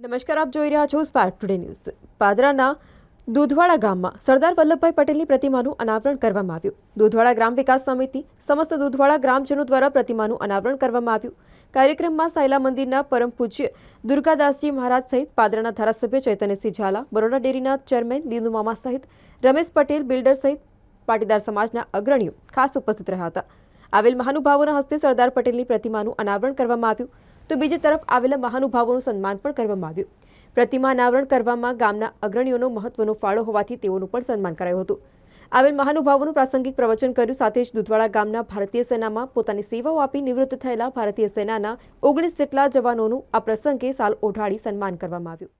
નમસ્કાર, આપ જોઈ રહ્યા છો સ્પાર્ક ટુડે ન્યૂઝ પાદરાના દૂધવાડા ગામમાં સરદાર વલ્લભભાઈ પટેલની પ્રતિમાનું અનાવરણ કરવામાં આવ્યું. દૂધવાડા ગ્રામ વિકાસ સમિતિ, સમસ્ત દૂધવાડા ગ્રામજનો દ્વારા પ્રતિમાનું અનાવરણ કરવામાં આવ્યું. કાર્યક્રમમાં સાયલા મંદિરના પરમ પૂજ્ય દુર્ગાદાસજી મહારાજ સહિત પાદરાના ધારાસભ્ય ચૈતન્યસિંહ ઝાલા, બરોડા ડેરીના ચેરમેન દીનુ મામા સહિત રમેશ પટેલ, બિલ્ડર સહિત પાટીદાર સમાજના અગ્રણીઓ ખાસ ઉપસ્થિત રહ્યા હતા. આવેલ મહાનુભાવોના હસ્તે સરદાર પટેલની પ્રતિમાનું અનાવરણ કરવામાં આવ્યું. તો બીજી તરફ આવેલા મહાનુભાવોનું સન્માન પણ કરવામાં આવ્યું. પ્રતિમા અનાવરણ કરવામાં ગામના અગ્રણીઓનો મહત્વનો ફાળો હોવાથી તેઓનું પણ સન્માન કરાયું હતું. આવેલ મહાનુભાવોનું પ્રાસંગિક પ્રવચન કર્યું, સાથે જ દુધવાડા ગામના ભારતીય સેનામાં પોતાની સેવાઓ આપી નિવૃત્ત થયેલા ભારતીય સેનાના ઓગણીસ જેટલા જવાનોનું આ પ્રસંગે સાલ ઓઢાડી સન્માન કરવામાં આવ્યું.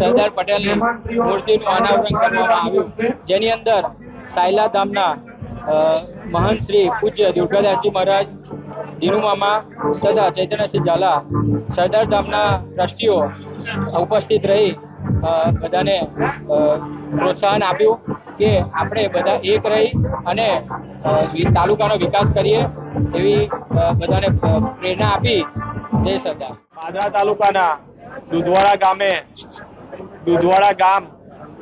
સરદાર પટેલની મૂર્તિનું અનાવરણ કરવામાં આવ્યું. જેની અંદર સાયલા ધામના અ, મહંત શ્રી પૂજ્ય દુર્ગાદાસજી મહારાજ દિનુમામા તથા ચૈતન્યસિંહ ઝાલા સરદાર ધામના ટ્રસ્ટીઓ ઉપસ્થિત રહી બધાને પ્રોત્સાહન આપ્યું કે આપણે બધા એક રહી અને તાલુકાનો વિકાસ કરીએ એવી બધાને પ્રેરણા આપી. જય સરદાર. પાદરા તાલુકાના દુધવાડા ગામે દુધવાડા ગામ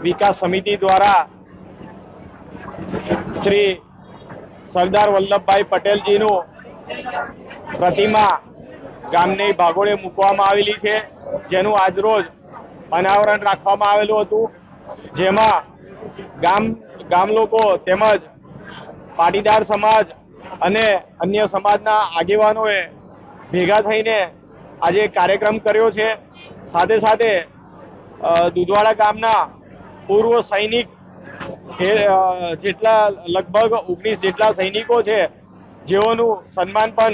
વિકાસ સમિતિ દ્વારા શ્રી સરદાર વલ્લભભાઈ પટેલજીનું પ્રતિમા ગામની ભાગોળે મૂકવામાં આવેલી છે, જેનું આજરોજ અનાવરણ રાખવામાં આવેલું હતું. જેમાં ગામ ગામ લોકો તેમજ પાટીદાર સમાજ અને અન્ય સમાજના આગેવાનોએ ભેગા થઈને આજે કાર્યક્રમ કર્યો છે. સાથે સાથે દુધવાડા ગામના પૂર્વ સૈનિક જેટલા લગભગ ઓગણીસ જેટલા સૈનિકો છે, જેઓનું સન્માન પણ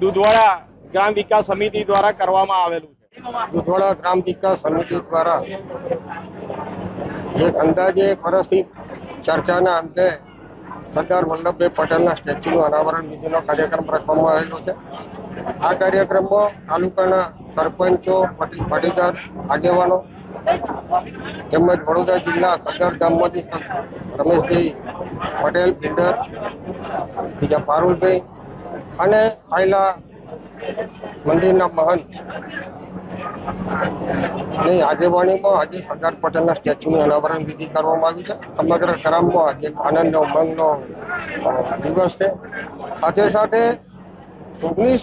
દુધવાડા ગ્રામ વિકાસ સમિતિ દ્વારા કરવામાં આવેલું છે. દુધવાડા ગ્રામ વિકાસ સમિતિ દ્વારા એક અંદાજે એક વર્ષની ચર્ચાના અંતે સરદાર વલ્લભભાઈ પટેલના સ્ટેચ્યુનું અનાવરણ વિધિનો કાર્યક્રમ રાખવામાં આવેલો છે. આ કાર્યક્રમમાં તાલુકાના સરપંચો, પાટી- પાટીદાર, આગેવાનો તેમજ વડોદરા જિલ્લા સદર ગામમાંથી રમેશભાઈ પટેલ બિલ્ડર બીજા પારુલભાઈ અને આયલા મંદિરના મહંત. ની આગેવાણીમાં આજે સરદાર પટેલના સ્ટેચ્યુનું અનાવરણ વિધિ કરવામાં આવી છે. સમગ્ર ગ્રામમાં આજે આનંદનો ઉમંગનો દિવસ છે. સાથે સાથે ઓગણીસ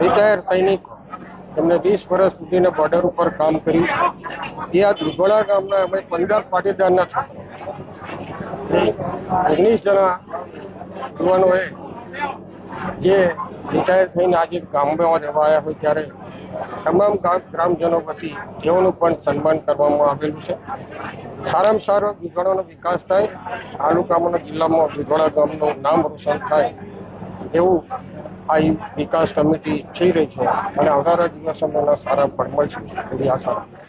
રિટાયર સૈનિકો એમને વીસ વર્ષ સુધીને બોર્ડર ઉપર કામ કર્યું. એ આ દુધોળા ગામના અમે પંદર પાટીદારના ઓગણીસ જણા યુવાનોએ જે રિટાયર થઈને આજે ગામમાં રહેવા આવ્યા હોય ત્યારે તમામ ગામ ગ્રામજનો વતી તેઓનું પણ સન્માન કરવામાં આવેલું છે. સારામાં સારો દુધવાડાનો વિકાસ થાય તાલુકામાં જિલ્લામાં દુધોળા ગામનું નામ રોશન થાય એવું આ વિકાસ કમિટી થઈ રહી છે અને આવનારા દિવસોમાં સારા પણ મળશે એવી આશા છું.